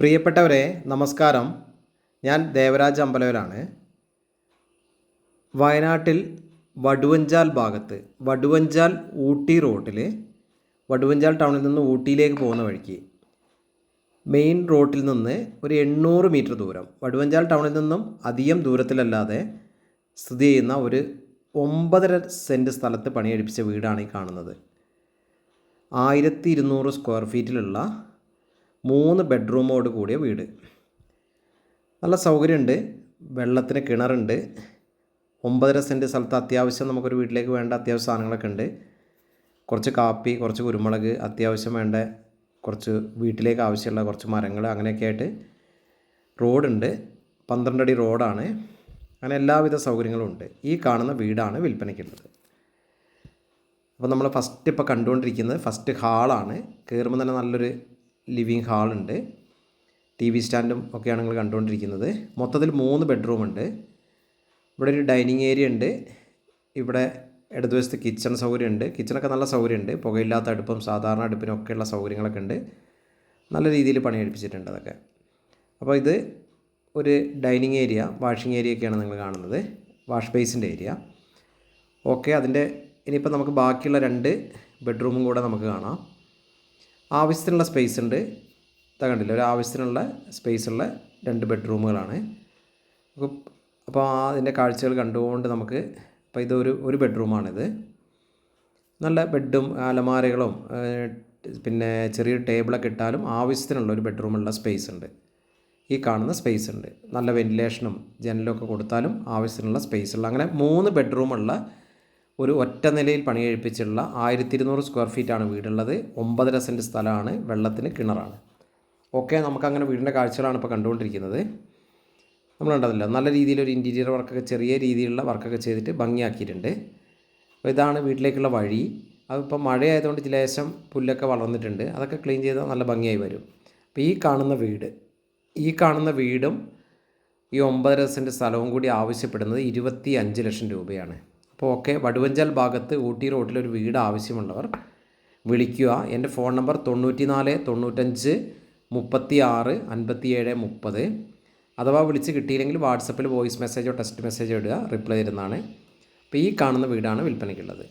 പ്രിയപ്പെട്ടവരെ നമസ്കാരം. ഞാൻ ദേവരാജ് അമ്പലവലാണ് വയനാട്ടിൽ വടുവഞ്ചാൽ ഭാഗത്ത് വടുവഞ്ചാൽ ഊട്ടി റോട്ടിൽ വടുവഞ്ചാൽ ടൗണിൽ നിന്ന് ഊട്ടിയിലേക്ക് പോകുന്ന വഴിക്ക് മെയിൻ റോട്ടിൽ നിന്ന് ഒരു എണ്ണൂറ് മീറ്റർ ദൂരം വടുവഞ്ചാൽ ടൗണിൽ നിന്നും അധികം ദൂരത്തിലല്ലാതെ സ്ഥിതി ചെയ്യുന്ന ഒരു ഒമ്പതര സെന്റ് സ്ഥലത്ത് പണിയെടുപ്പിച്ച വീടാണ് ഈ കാണുന്നത്. ആയിരത്തി ഇരുന്നൂറ് സ്ക്വയർ ഫീറ്റിലുള്ള മൂന്ന് ബെഡ്റൂമോട് കൂടിയ വീട്. നല്ല സൗകര്യമുണ്ട് വെള്ളത്തിന് കിണറുണ്ട് ഒമ്പതര സെന്റ് സ്ഥലത്ത് അത്യാവശ്യം നമുക്കൊരു വീട്ടിലേക്ക് വേണ്ട അത്യാവശ്യ സാധനങ്ങളൊക്കെ ഉണ്ട്. കുറച്ച് കാപ്പി കുറച്ച് കുരുമുളക് അത്യാവശ്യം വേണ്ട കുറച്ച് വീട്ടിലേക്ക് ആവശ്യമുള്ള കുറച്ച് മരങ്ങൾ അങ്ങനെയൊക്കെ ആയിട്ട് റോഡുണ്ട് പന്ത്രണ്ട് അടി റോഡാണ്. അങ്ങനെ എല്ലാവിധ സൗകര്യങ്ങളും ഉണ്ട്. ഈ കാണുന്ന വീടാണ് വിൽപ്പനയ്ക്കുള്ളത്. അപ്പോൾ നമ്മൾ ഫസ്റ്റ് ഇപ്പോൾ കണ്ടുകൊണ്ടിരിക്കുന്നത് ഫസ്റ്റ് ഹാളാണ് കയറുമ്പോൾ തന്നെ നല്ലൊരു ലിവിങ് ഹാളുണ്ട് ടി വി സ്റ്റാൻഡും ഒക്കെയാണ് നിങ്ങൾ കണ്ടുകൊണ്ടിരിക്കുന്നത്. മൊത്തത്തിൽ മൂന്ന് ബെഡ്റൂം ഉണ്ട്. ഇവിടെ ഒരു ഡൈനിങ് ഏരിയ ഉണ്ട്. ഇവിടെ ഇടതുവശത്ത് കിച്ചൺ സൗകര്യമുണ്ട്. കിച്ചണൊക്കെ നല്ല സൗകര്യമുണ്ട്. പുകയില്ലാത്ത അടുപ്പും സാധാരണ അടുപ്പിനൊക്കെയുള്ള സൗകര്യങ്ങളൊക്കെ ഉണ്ട്. നല്ല രീതിയിൽ പണിയെടുപ്പിച്ചിട്ടുണ്ട് അതൊക്കെ. അപ്പോൾ ഇത് ഒരു ഡൈനിങ് ഏരിയ വാഷിംഗ് ഏരിയ ഒക്കെയാണ് നിങ്ങൾ കാണുന്നത്. Wash ബേസിന്റെ area. ഓക്കെ അതിന്റെ ഇനിയിപ്പോൾ നമുക്ക് ബാക്കിയുള്ള രണ്ട് ബെഡ്റൂമും കൂടെ നമുക്ക് കാണാം. ആവശ്യത്തിനുള്ള സ്പേസ് ഉണ്ട്. തകണ്ടില്ല ഒരു ആവശ്യത്തിനുള്ള സ്പേസ് ഉള്ള രണ്ട് ബെഡ്റൂമുകളാണ് അപ്പോൾ അതിന്റെ കാഴ്ചകൾ കണ്ടുകൊണ്ട് നമുക്ക് അപ്പോൾ ഇതൊരു ഒരു ബെഡ്റൂമാണിത് നല്ല ബെഡും അലമാരകളും പിന്നെ ചെറിയൊരു ടേബിളൊക്കെ ഇട്ടാലും ആവശ്യത്തിനുള്ള ഒരു ബെഡ്റൂമുള്ള സ്പേസ് ഉണ്ട്. ഈ കാണുന്ന സ്പേസ് ഉണ്ട്. നല്ല വെന്റിലേഷനും ജനലൊക്കെ കൊടുത്താലും ആവശ്യത്തിനുള്ള സ്പേസ് ഉള്ള അങ്ങനെ മൂന്ന് ബെഡ്റൂമുള്ള ഒരു ഒറ്റ നിലയിൽ പണി കഴിപ്പിച്ചുള്ള ആയിരത്തി ഇരുന്നൂറ് സ്ക്വയർ ഫീറ്റാണ് വീടുള്ളത്. ഒമ്പതര സെന്റ് സ്ഥലമാണ്. വെള്ളത്തിന് കിണറാണ്. ഓക്കെ നമുക്കങ്ങനെ വീടിന്റെ കാഴ്ചകളാണ് ഇപ്പോൾ കണ്ടുകൊണ്ടിരിക്കുന്നത്. നമ്മൾ നമ്മളുണ്ടല്ലോ നല്ല രീതിയിലൊരു ഇന്റീരിയർ വർക്കൊക്കെ ചെറിയ രീതിയിലുള്ള വർക്കൊക്കെ ചെയ്തിട്ട് ഭംഗിയാക്കിയിട്ടുണ്ട്. അപ്പോൾ ഇതാണ് വീട്ടിലേക്കുള്ള വഴി. അതിപ്പോൾ മഴയായതുകൊണ്ട് ലേശം പുല്ലൊക്കെ വളർന്നിട്ടുണ്ട്. അതൊക്കെ ക്ലീൻ ചെയ്താൽ നല്ല ഭംഗിയായി വരും. അപ്പോൾ ഈ കാണുന്ന വീട് ഈ കാണുന്ന വീടും ഈ ഒമ്പതര സെന്റ് സ്ഥലവും കൂടി ആവശ്യപ്പെടുന്നത് ഇരുപത്തി അഞ്ച് ലക്ഷം രൂപയാണ്. അപ്പോൾ ഓക്കെ വടുവഞ്ചാൽ ഭാഗത്ത് ഊട്ടി റോഡിലൊരു വീട് ആവശ്യമുള്ളവർ വിളിക്കുക. എന്റെ ഫോൺ നമ്പർ തൊണ്ണൂറ്റി നാല് തൊണ്ണൂറ്റഞ്ച് മുപ്പത്തി ആറ് അൻപത്തി ഏഴ് മുപ്പത്. അഥവാ വിളിച്ച് കിട്ടിയില്ലെങ്കിൽ വാട്സപ്പിൽ വോയിസ് മെസ്സേജോ ടെക്സ്റ്റ് മെസ്സേജോ ഇടുക റിപ്ലൈ തരുന്നതാണ്. അപ്പോൾ ഈ കാണുന്ന വീടാണ് വിൽപ്പനയ്ക്കുള്ളത്.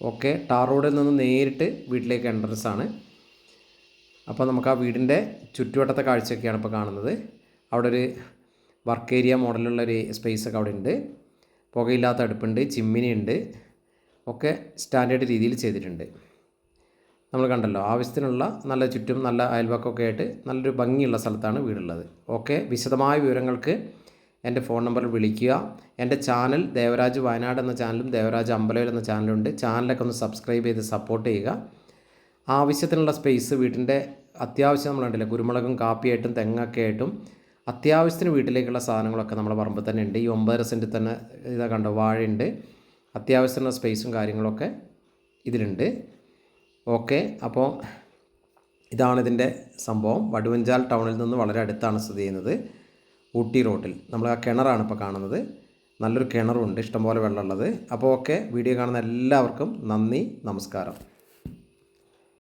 ഓക്കെ ടാർ റോഡിൽ നിന്ന് നേരിട്ട് വീട്ടിലേക്ക് എൻട്രൻസ് ആണ്. അപ്പോൾ നമുക്ക് ആ വീടിന്റെ ചുറ്റുവട്ടത്തെ കാഴ്ചയൊക്കെയാണ് ഇപ്പോൾ കാണുന്നത്. അവിടെ ഒരു വർക്ക് ഏരിയ മോഡലുള്ള ഒരു സ്പേസ് ഒക്കെ അവിടെ ഉണ്ട്. പുകയില്ലാത്ത അടുപ്പുണ്ട് ചിമ്മിനി ഉണ്ട് ഒക്കെ സ്റ്റാൻഡേർഡ് രീതിയിൽ ചെയ്തിട്ടുണ്ട്. നമ്മൾ കണ്ടല്ലോ ആവശ്യത്തിനുള്ള നല്ല ചുറ്റും നല്ല അയൽവക്കമൊക്കെ ആയിട്ട് നല്ലൊരു ഭംഗിയുള്ള സ്ഥലത്താണ് വീടുള്ളത്. ഓക്കെ വിശദമായ വിവരങ്ങൾക്ക് എന്റെ ഫോൺ നമ്പറിൽ വിളിക്കുക. എന്റെ ചാനൽ ദേവരാജ് വയനാട് എന്ന ചാനലും ദേവരാജ് അമ്പലയിൽ എന്ന ചാനലും ഉണ്ട് ചാനലൊക്കെ ഒന്ന് സബ്സ്ക്രൈബ് ചെയ്ത് സപ്പോർട്ട് ചെയ്യുക. ആവശ്യത്തിനുള്ള സ്പേസ് വീട്ടിന്റെ അത്യാവശ്യം നമ്മളുണ്ടല്ലോ കുരുമുളകും കാപ്പിയായിട്ടും തെങ്ങൊക്കെ ആയിട്ടും അത്യാവശ്യത്തിന് വീട്ടിലേക്കുള്ള സാധനങ്ങളൊക്കെ നമ്മുടെ പറമ്പിൽ തന്നെ ഉണ്ട്. ഈ ഒമ്പതര സെന്റിൽ തന്നെ ഇതാ കണ്ടോ വാഴയുണ്ട്. അത്യാവശ്യത്തിനുള്ള സ്പേസും കാര്യങ്ങളൊക്കെ ഇതിലുണ്ട്. ഓക്കെ അപ്പോൾ ഇതാണ് ഇതിന്റെ സംഭവം. വടുവഞ്ചാൽ ടൗണിൽ നിന്ന് വളരെ അടുത്താണ് സ്ഥിതി ചെയ്യുന്നത്. ഊട്ടി റോഡിൽ നമ്മൾ ആ കിണറാണ് ഇപ്പോൾ കാണുന്നത്. നല്ലൊരു കിണറുണ്ട് ഇഷ്ടംപോലെ വെള്ളമുള്ളത്. അപ്പോൾ ഓക്കെ വീഡിയോ കാണുന്ന എല്ലാവർക്കും നന്ദി നമസ്കാരം.